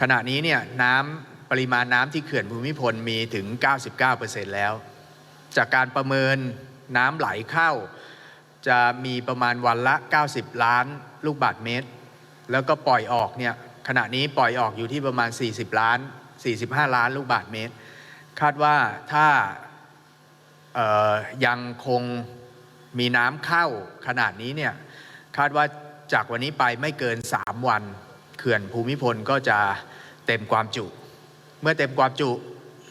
ขณะนี้เนี่ยน้ำปริมาณน้ำที่เขื่อนภูมิพลมีถึง 99%แล้ว จากการประเมินน้ำไหลเข้า จะมีประมาณวันละ 90 ล้านลูกบาศก์เมตร แล้วก็ปล่อยออกเนี่ยขณะนี้ปล่อยออกอยู่ที่ประมาณ 40 ล้าน 45 ล้านลูกบาศก์เมตร คาดว่าถ้ายังคงมีน้ำเข้าขนาดนี้เนี่ยคาดว่าจากวันนี้ไปไม่เกิน 3 วัน เขื่อนภูมิพลก็จะเต็มความจุ เมื่อเต็มความจุ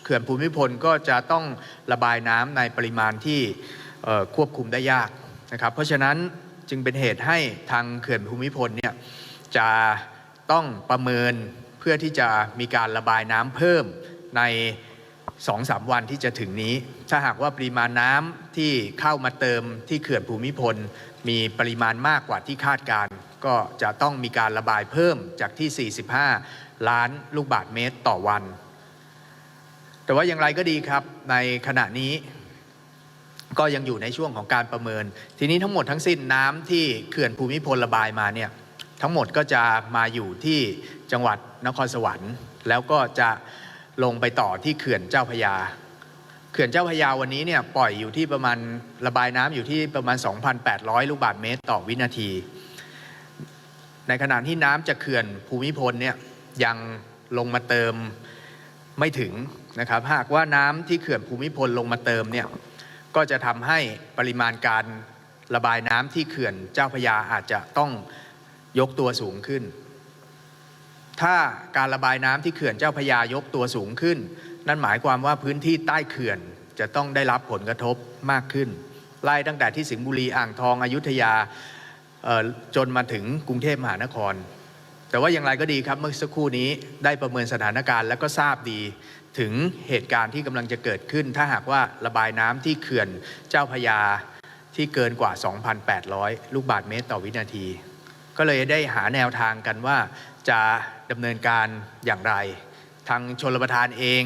เขื่อนภูมิพลก็จะต้องระบายน้ำในปริมาณที่ควบคุมได้ยากนะครับ เพราะฉะนั้นจึงเป็นเหตุให้ทางเขื่อนภูมิพลเนี่ยจะต้องประเมินเพื่อที่จะมีการระบายน้ำเพิ่มในสองสามวันที่จะถึงนี้ ถ้าหากว่าปริมาณน้ำที่เข้ามาเติมที่เขื่อนภูมิพล มีปริมาณมากกว่าที่คาดการณ์ ก็จะต้องมีการระบายเพิ่มจากที่ 45 ล้านลูกบาศก์เมตรต่อวัน แต่ว่าอย่างไรก็ดีครับในขณะนี้ก็ยังอยู่ในช่วงของการประเมิน ทีนี้ทั้งหมดทั้งสิ้นน้ำที่เขื่อนภูมิพลระบายมาเนี่ยทั้งหมดก็จะมาอยู่ที่จังหวัดนครสวรรค์ แล้วก็จะลงไปต่อที่เขื่อนเจ้าพยา เขื่อนเจ้าพยาวันนี้เนี่ยปล่อยอยู่ที่ประมาณระบายน้ำอยู่ที่ประมาณ 2,800 ลูกบาศก์เมตรต่อวินาที ในขณะที่น้ำจากเขื่อนภูมิพลเนี่ยยังลงมาเติมไม่ถึงนะครับ หากว่าน้ำที่เขื่อนภูมิพลลงมาเติมเนี่ยก็จะทำให้ปริมาณการระบายน้ำที่เขื่อนเจ้าพยาอาจจะต้องยกตัวสูงขึ้น ถ้าการระบายน้ำที่เขื่อนเจ้าพยายกตัวสูงขึ้น นั่นหมายความว่าพื้นที่ใต้เขื่อนจะต้องได้รับผลกระทบมากขึ้น ไล่ตั้งแต่ที่สิงห์บุรีอ่างทองอยุธยา จนมาถึงกรุงเทพมหานคร แต่ว่าอย่างไรก็ดีครับเมื่อสักครู่นี้ได้ประเมินสถานการณ์ แล้วก็ทราบดีถึงเหตุการณ์ที่กำลังจะเกิดขึ้น ถ้าหากว่าระบายน้ำที่เขื่อนเจ้าพยาที่เกินกว่า 2,800 ลูกบาศก์เมตรต่อวินาที ก็เลยได้หาแนวทางกันว่าจะดำเนินการอย่างไร ทางชลประทานเอง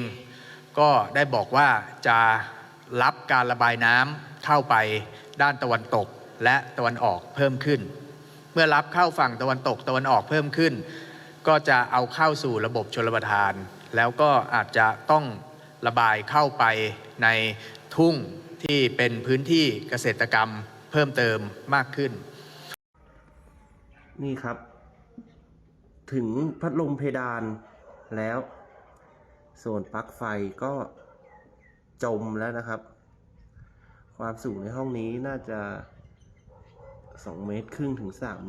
ก็ได้บอกว่าจะรับการระบายน้ำเข้าไปด้านตะวันตก และตะวันออกเพิ่มขึ้น เมื่อรับเข้าฝั่งตะวันตกตะวันออกเพิ่มขึ้น ก็จะเอาเข้าสู่ระบบชลประทาน แล้วก็อาจจะต้องระบายเข้าไปในทุ่งที่เป็นพื้นที่เกษตรกรรมเพิ่มเติมมากขึ้น นี่ครับ ถึงพัดลมเพดานแล้วส่วนปลั๊กไฟก็จมแล้วนะครับ ความสูงในห้องนี้น่าจะ 2 เมตรครึ่งถึง 3